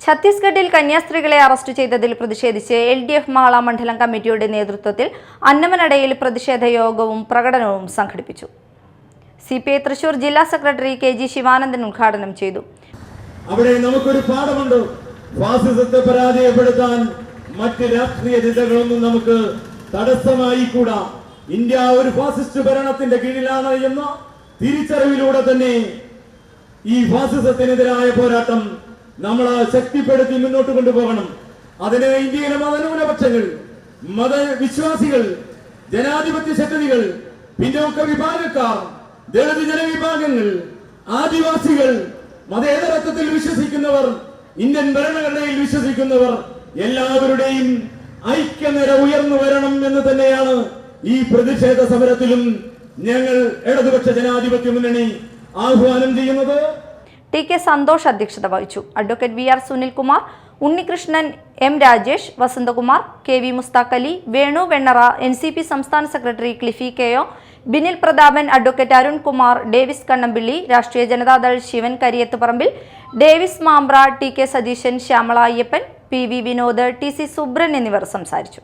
ഛത്തീസ്ഗഡിൽ കന്യാസ്ത്രീകളെ അറസ്റ്റ് ചെയ്തതിൽ പ്രതിഷേധിച്ച് എൽ ഡി എഫ് മാള മണ്ഡലം കമ്മിറ്റിയുടെ നേതൃത്വത്തിൽ അന്നമനടയിൽ പ്രതിഷേധ യോഗവും പ്രകടനവും സംഘടിപ്പിച്ചു. സി പി ഐ തൃശൂർ ജില്ലാ സെക്രട്ടറി കെ ജി ശിവാനന്ദൻ ഉദ്ഘാടനം ചെയ്തു. അവിടെ നമുക്കൊരു പാഠമുണ്ട്. ഫാസിസത്തെ പരാജയപ്പെടുത്താൻ മറ്റ് രാഷ്ട്രീയ ചിന്തകളൊന്നും നമുക്ക് തടസ്സമായി കൂടാ. ഇന്ത്യ ഒരു ഫാസിസ്റ്റ് ഭരണത്തിന്റെ കീഴിലാണ് എന്ന തിരിച്ചറിവിലൂടെ തന്നെ ഈ ഫാസിസത്തിനെതിരായ പോരാട്ടം നമ്മൾ ശക്തിപ്പെടുത്തി മുന്നോട്ട് കൊണ്ടുപോകണം. അതിന് ഇന്ത്യയിലെ മതന്യൂനപക്ഷങ്ങൾ മതവിശ്വാസികൾ ജനാധിപത്യ ശക്തികൾ പിന്നോക്ക വിഭാഗക്കാർ ദളിത് ജനവിഭാഗങ്ങൾ ആദിവാസികൾ മതേതരത്വത്തിൽ വിശ്വസിക്കുന്നവർ ഇന്ത്യൻ ഭരണഘടനയിൽ വിശ്വസിക്കുന്നവർ എല്ലാവരുടെയും ഐക്യനിര ഉയർന്നു വരണം എന്ന് തന്നെയാണ് ഈ പ്രതിഷേധ സമരത്തിലും ഞങ്ങൾ ഇടതുപക്ഷ ജനാധിപത്യ മുന്നണി ആഹ്വാനം ചെയ്യുന്നത്. ടി കെ സന്തോഷ് അധ്യക്ഷത വഹിച്ചു. Advocate V R Sunilkumar Unnikrishnan M Rajesh Vasanthakumar K V Musthaq Ali Venu Vennara N C P സംസ്ഥാന സെക്രട്ടറി ക്ലിഫി കെയോ ബിനിൽ പ്രതാപൻ അഡ്വക്കേറ്റ് അരുൺകുമാർ ഡേവിസ് കണ്ണമ്പിള്ളി രാഷ്ട്രീയ Janata Dal Shivan Kariyath Parambil Davis Mampra T K Satheesan Shyamala Ayyappan P V Vinod T C Subran എന്നിവർ സംസാരിച്ചു.